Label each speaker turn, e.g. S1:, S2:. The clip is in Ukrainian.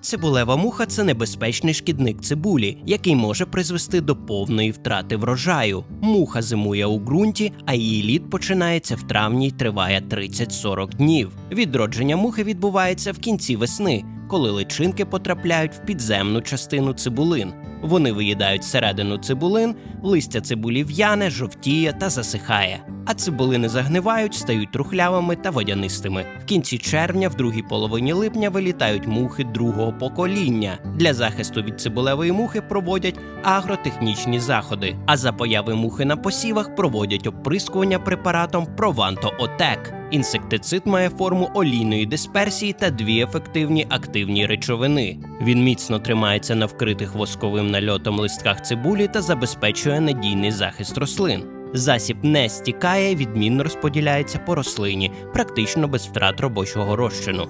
S1: Цибулева муха це небезпечний шкідник цибулі, який може призвести до повної втрати врожаю. Муха зимує у ґрунті, а її лід починається в травні й триває 30-40 днів. Відродження мухи відбувається в кінці весни, коли личинки потрапляють в підземну частину цибулин. Вони виїдають середину цибулин, листя цибулі в'яне, жовтіє та засихає. А цибулини загнивають, стають трухлявими та водянистими. В кінці червня, в другій половині липня, вилітають мухи другого покоління. Для захисту від цибулевої мухи проводять агротехнічні заходи. А за появи мухи на посівах проводять оприскування препаратом Прованто Отек. Інсектицид має форму олійної дисперсії та дві ефективні активні речовини. Він міцно тримається на вкритих восковим нальотом листках цибулі та забезпечує надійний захист рослин. Засіб не стікає, відмінно розподіляється по рослині, практично без втрат робочого розчину.